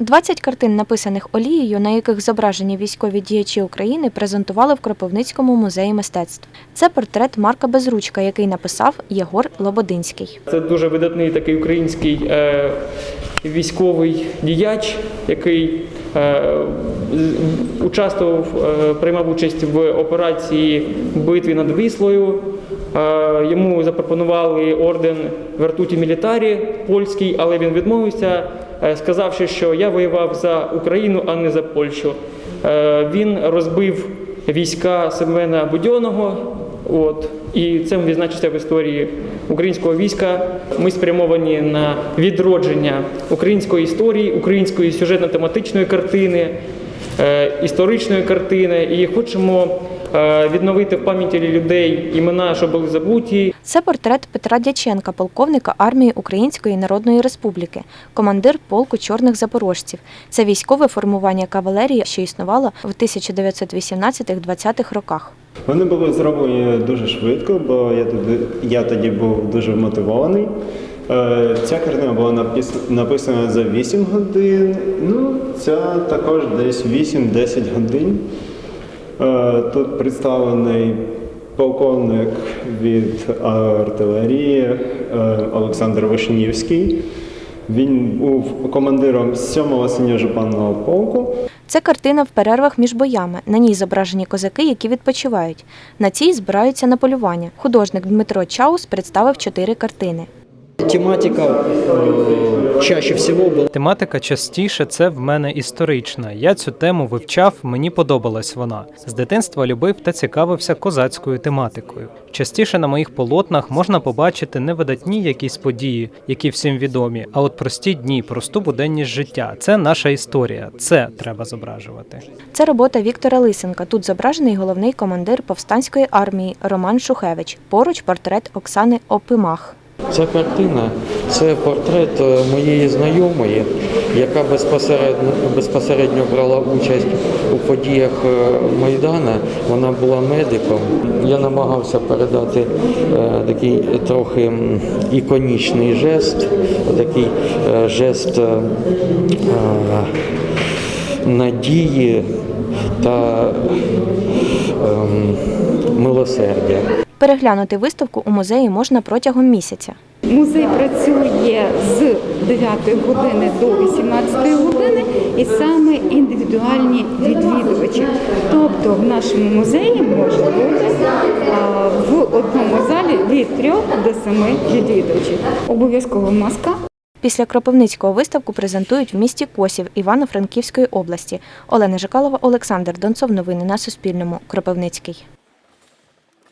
20 картин, написаних олією, на яких зображені військові діячі України, презентували в Кропивницькому музеї мистецтв. Це портрет Марка Безручка, який написав Єгор Лободинський. Це дуже видатний такий український е, військовий діяч, який е, участвував, е, приймав участь в операції битві над Віслою. Йому запропонували орден Вертуті Мілітарі польський, але він відмовився, сказавши, що я воював за Україну, а не за Польщу. Е, він розбив війська Семена Будьонного. От і цим відзначиться в історії українського війська. Ми спрямовані на відродження української історії, української сюжетно-тематичної картини, е, історичної картини, і хочемо е, відновити в пам'яті людей імена, що були забуті, Це портрет Петра Дяченка, полковника армії Української Народної Республіки, командир полку чорних запорожців. Це військове формування кавалерії, що існувало в 1918-20-х роках. Вони були зроблені дуже швидко, бо я тоді, я тоді був дуже вмотивований. Е, Ця картина була напис- написана за 8 годин, ну, ця також десь 8-10 годин. Е, Тут представлений полковник від артилерії е, Олександр Вишнівський. Він був командиром 7-го синьо-жупанного полку. Це картина в перервах між боями. На ній зображені козаки, які відпочивають. На цій збираються на полювання. Художник Дмитро Чаус представив чотири картини. Тематика э, чаще всего была Тематика частіше це в мене історична. Я цю тему вивчав, мені подобалась вона. З дитинства любив та цікавився козацькою тематикою. Частіше на моїх полотнах можна побачити не видатні якісь події, які всім відомі, а от прості дні, просту буденність життя. Це наша історія. Це треба зображувати. Це робота Віктора Лисенка. Тут зображений головний командир повстанської армії Роман Шухевич. Поруч портрет Оксани Опимах. Ця картина це портрет е, моєї знайомої, яка безпосередньо, безпосередньо брала участь у подіях е, Майдана. Вона була медиком. Я намагався передати е, такий трохи іконічний жест, такий жест надії та ем, милосердя. Переглянути виставку у музеї можна протягом місяця. Музей працює з 9 години до 18 години і саме індивідуальні відвідувачі. Тобто в нашому музеї може бути в одному залі від 3 до 7 відвідувачів. Обов'язково маска. Після Кропивницького виставку презентують в місті Косів Івано-Франківської області. Олена Жикалова, Олександр Донцов. Новини на Суспільному. Кропивницький.